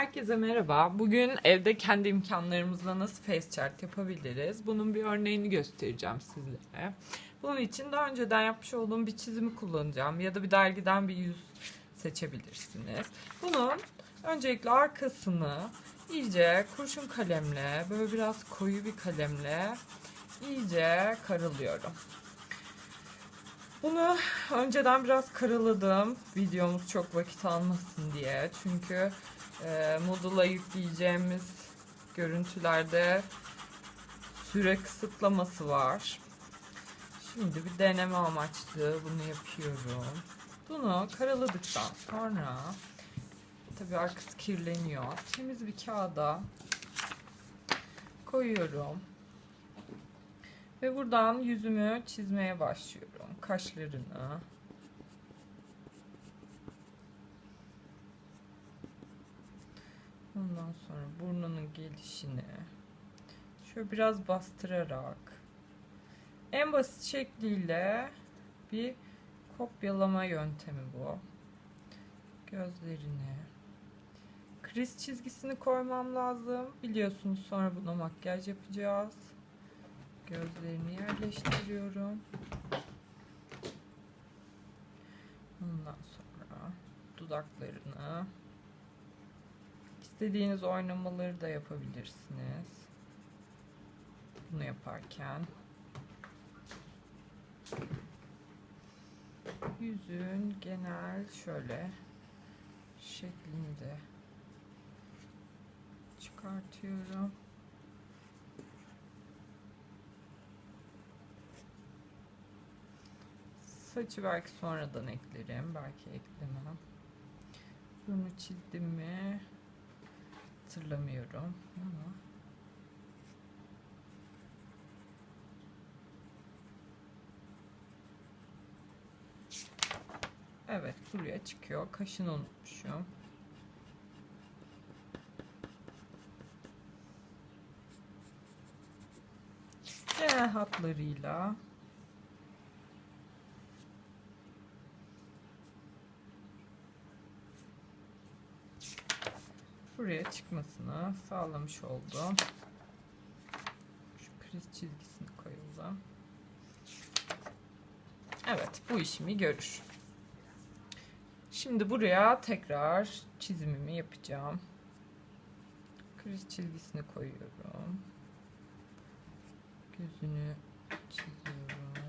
Herkese merhaba. Bugün evde kendi imkanlarımızla nasıl face chart yapabiliriz? Bunun bir örneğini göstereceğim sizlere. Bunun için daha önceden yapmış olduğum bir çizimi kullanacağım ya da bir dergiden bir yüz seçebilirsiniz. Bunun öncelikle arkasını iyice kurşun kalemle, böyle biraz koyu bir kalemle iyice karılıyorum. Bunu önceden biraz karaladım. Videomuz çok vakit almasın diye. Çünkü e, Moodle'a yükleyeceğimiz görüntülerde süre kısıtlaması var. Şimdi bir deneme amaçlı bunu yapıyorum. Bunu karaladıktan sonra tabii arkası kirleniyor. Temiz bir kağıda koyuyorum. Ve buradan yüzümü çizmeye başlıyorum. Kaşlarını. Ondan sonra burnunun gelişini. Şöyle biraz bastırarak. En basit şekliyle bir kopyalama yöntemi bu. Gözlerini. Kriz çizgisini koymam lazım. Biliyorsunuz sonra buna makyaj yapacağız. Gözlerini yerleştiriyorum. Ondan sonra dudaklarını istediğiniz oynamaları da yapabilirsiniz. Bunu yaparken yüzün genel şöyle şeklini de çıkartıyorum. Saçı belki sonradan eklerim. Belki eklemem. Bunu çizdim mi? Hatırlamıyorum ama. Evet buraya çıkıyor. Kaşını unutmuşum. Genel hatlarıyla buraya çıkmasını sağlamış oldum. Şu kriz çizgisini koyalım. Evet bu işimi görür. Şimdi buraya tekrar çizimimi yapacağım. Kriz çizgisini koyuyorum. Gözünü çiziyorum.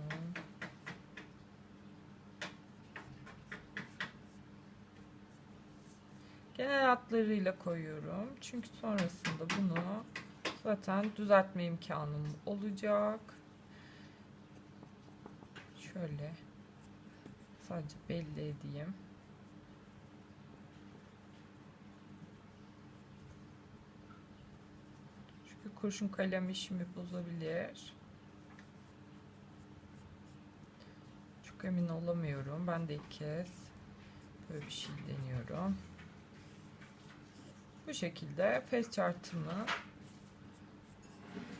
Genel hatlarıyla koyuyorum. Çünkü sonrasında bunu zaten düzeltme imkanım olacak. Şöyle sadece belli edeyim. Çünkü kurşun kalem işimi bozabilir. Çok emin olamıyorum. Ben de ilk kez böyle bir şey deniyorum. Bu şekilde face chart'ımı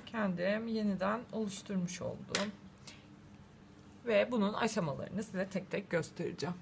kendim yeniden oluşturmuş oldum. Ve bunun aşamalarını size tek tek göstereceğim.